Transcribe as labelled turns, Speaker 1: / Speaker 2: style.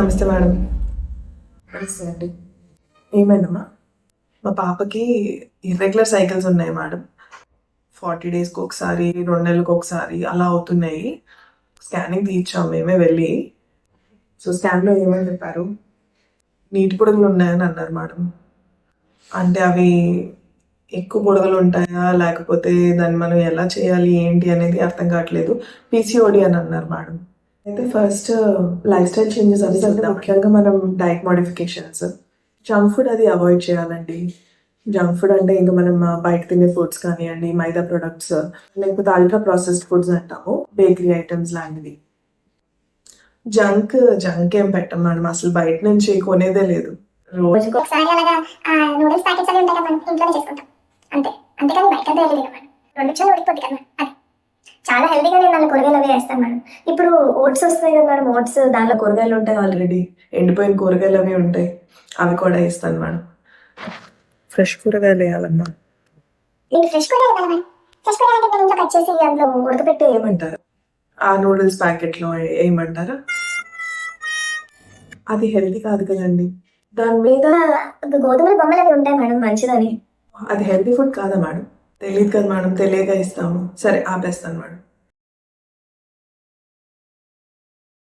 Speaker 1: నమస్తే మేడం.
Speaker 2: నమస్తే అండి.
Speaker 1: ఏమైందమ్మా? మా పాపకి ఇర్రెగ్యులర్ సైకిల్స్ ఉన్నాయి మేడం. ఫార్టీ డేస్కి ఒకసారి రెండు నెలలకు ఒకసారి అలా అవుతున్నాయి. స్కానింగ్ తీయించాం మేమే వెళ్ళి. సో స్కాన్లో ఏమని చెప్పారు? నీటి పొడుగులు ఉన్నాయని అన్నారు మేడం. అంటే అవి ఎక్కువ పొడగలు ఉంటాయా? లేకపోతే దాన్ని మనం ఎలా చేయాలి? ఏంటి అనేది అర్థం కావట్లేదు. పీసీఓడి అని అన్నారు మేడం. అయితే ఫస్ట్ లైఫ్ స్టైల్ చేంజెస్ అంటే ముఖ్యంగా మనం డైట్ మోడిఫికేషన్స్ జంక్ ఫుడ్ అది అవాయిడ్ చేయాలండి. జంక్ ఫుడ్ అంటే ఇంకా మనం బయట తినే ఫుడ్స్ కానివ్వండి మైదా ప్రొడక్ట్స్ లేకపోతే అల్ట్రా ప్రాసెస్డ్ ఫుడ్స్ అంటాము. బేకరీ ఐటమ్స్ లాంటివి. జంక్ జంక్ ఏం పెట్టం మేడం అసలు బయట నుంచి కొనేదే లేదు. రోజు
Speaker 3: రోజుకు ఒకసారి అలాగా నూడిల్స్ ప్యాకెట్స్ అవి ఉంటాయి కదా మనం ఇంట్లోనే చేసుకుంటాం. అంతే. అంతేకాని బయట రెండు నిమిషాలు ఉడికిపోద్ది కదా. అది. చాలా హెల్దీగా నేను కూరగాయలు అవి వేస్తాను మేడం. ఇప్పుడు ఓట్స్ వస్తాయి కదా మేడం ఓట్స్ దానిలో
Speaker 1: కూరగాయలు ఉంటాయి ఆల్రెడీ ఎండిపోయిన కూరగాయలు అవి ఉంటాయి. అవి కూడా ఇస్తాను మేడం. ఫ్రెష్ కూరగాయలు వేయాలమ్మా.
Speaker 3: నేను ఫ్రెష్ కూరగాయలు కదా మేడం. ఫ్రెష్ కూరగాయలు అంటే ఇంట్లో కట్ చేసి అందులో ఉడకపెట్టి
Speaker 1: ఏమంటారు? ఆ నూడిల్స్ ప్యాకెట్లో ఏమంటారా అది హెల్తీ కాదు కదండి.
Speaker 3: దాని మీద గోధుమల బొమ్మలు అవి ఉంటాయి మేడం మంచిదని.
Speaker 1: అది హెల్తీ ఫుడ్ కాదా మేడం? తెలియదు కదా మేడం తెలియక ఇస్తాము. సరే ఆపేస్తాను మేడం.